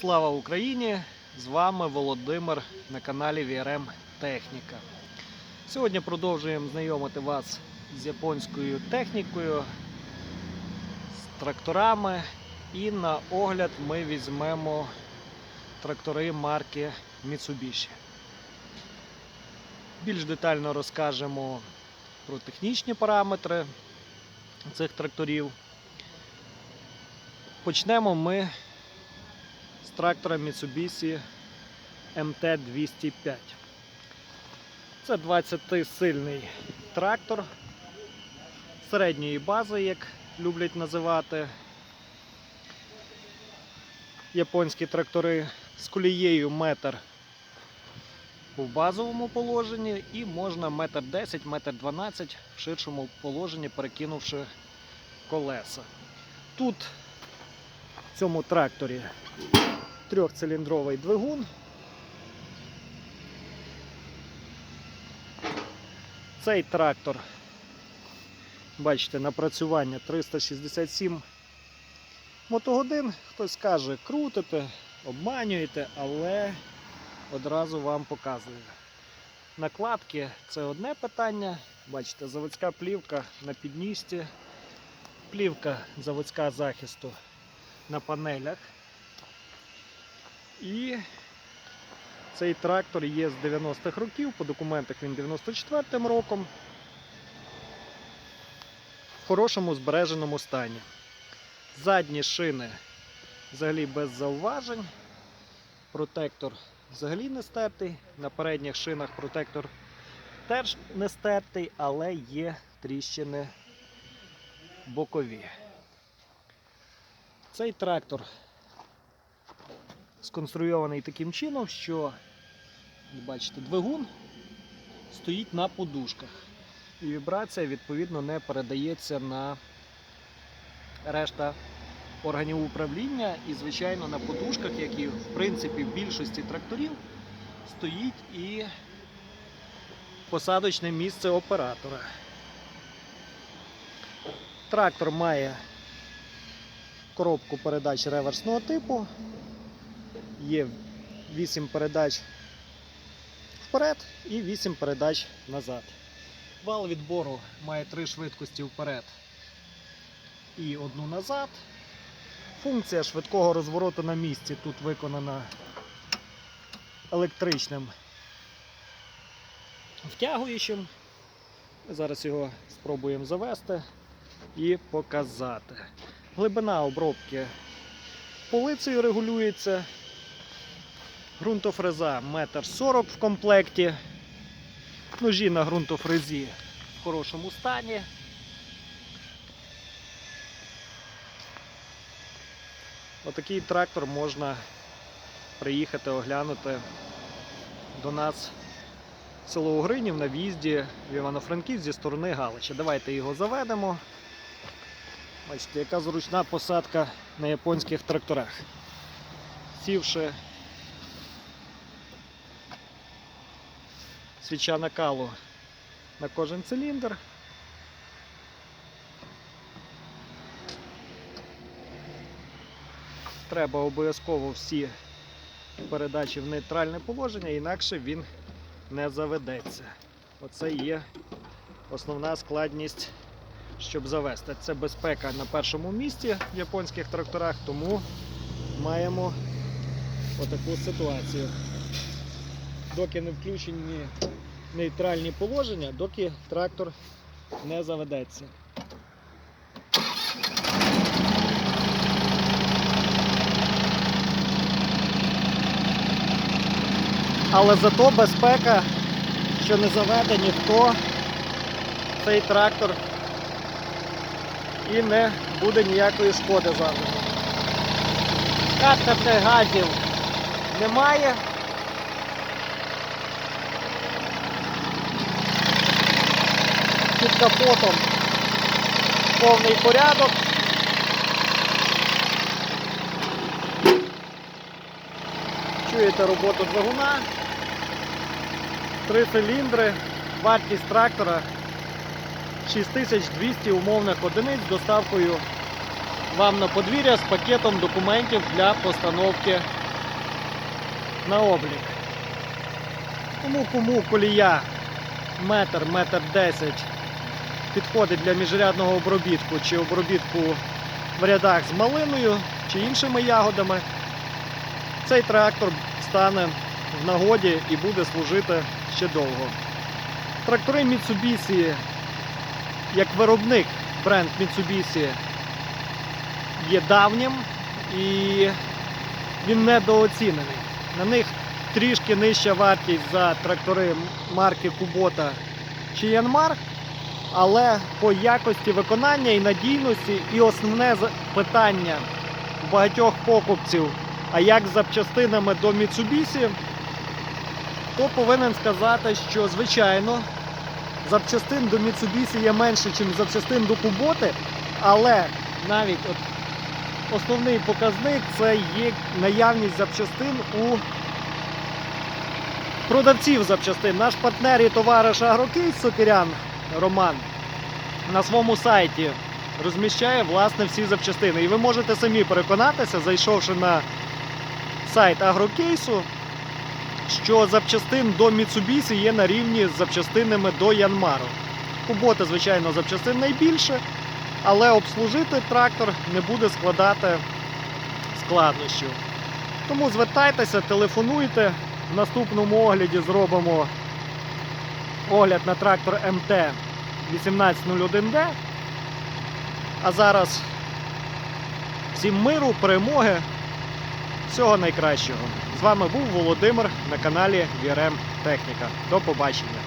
Слава Україні! З вами Володимир на каналі VRM Техніка. Сьогодні продовжуємо знайомити вас з японською технікою, з тракторами. І на огляд ми візьмемо трактори марки Mitsubishi. Більш детально розкажемо про технічні параметри цих тракторів. Почнемо ми з трактора Mitsubishi MT-205. Це 20-сильний трактор середньої бази, як люблять називати японські трактори з колією метр у базовому положенні і можна метр 10, метр 12 в ширшому положенні, перекинувши колеса. Тут в цьому тракторі трьохциліндровий двигун. Цей трактор, бачите, напрацювання 367 мотогодин. Хтось скаже, крутите, обманюєте, але одразу вам показую. Накладки це одне питання. Бачите, заводська плівка на підністі, плівка заводська захисту на панелях. І цей трактор є з 90-х років, по документах він 94-м роком. В хорошому збереженому стані. Задні шини взагалі без зауважень. Протектор взагалі не стертий. На передніх шинах протектор теж не стертий, але є тріщини бокові. Цей трактор сконструйований таким чином, що бачите, двигун стоїть на подушках. І вібрація відповідно не передається на решта органів управління. І, звичайно, на подушках, які в принципі в більшості тракторів, стоїть і посадочне місце оператора. Трактор має коробку передач реверсного типу. Є 8 передач вперед і 8 передач назад. Вал відбору має 3 швидкості вперед і одну назад. Функція швидкого розвороту на місці тут виконана електричним втягуючим. Зараз його спробуємо завести і показати. Глибина обробки полицею регулюється. Ґрунтофреза 1,40 м в комплекті. Ножі на ґрунтофрезі в хорошому стані. Отакий трактор можна приїхати оглянути до нас в село Угринів на в'їзді в Івано-Франків зі сторони Галича. Давайте його заведемо. Бачите, яка зручна посадка на японських тракторах. Сівши свіча накалу на кожен циліндр. Треба обов'язково всі передачі в нейтральне положення, інакше він не заведеться. Оце є основна складність щоб завести. Це безпека на першому місці в японських тракторах, тому маємо отаку ситуацію. Доки не включені нейтральні положення, доки трактор не заведеться. Але зато безпека, що не заведе ніхто цей трактор і не буде ніякої шкоди завжди. Катерних газів немає. Під капотом повний порядок. Чуєте роботу двигуна. Три циліндри, вартість трактора 6200 умовних одиниць з доставкою вам на подвір'я з пакетом документів для постановки на облік. Тому кому колія метр, метр десять підходить для міжрядного обробітку чи обробітку в рядах з малиною чи іншими ягодами, цей трактор стане в нагоді і буде служити ще довго. Трактори Mitsubishi, як виробник, бренд Mitsubishi є давнім і він недооцінений. На них трішки нижча вартість за трактори марки Kubota чи Yanmar, але по якості виконання і надійності, і основне питання багатьох покупців, а як з запчастинами до Mitsubishi, то повинен сказати, що звичайно запчастин до Mitsubishi є менше, ніж запчастин до Kubota, але навіть от основний показник це є наявність запчастин у продавців запчастин. Наш партнер і товариш Агрокейс Сокирян Роман на своєму сайті розміщає власне всі запчастини. І ви можете самі переконатися, зайшовши на сайт Агрокейсу, що запчастин до Mitsubishi є на рівні з запчастинами до Янмару. Кубота, звичайно, запчастин найбільше, але обслужити трактор не буде складати складнощів. Тому звертайтеся, телефонуйте. В наступному огляді зробимо огляд на трактор МТ-1801Д. А зараз всім миру, перемоги, всього найкращого. З вами був Володимир на каналі VRM Техніка. До побачення.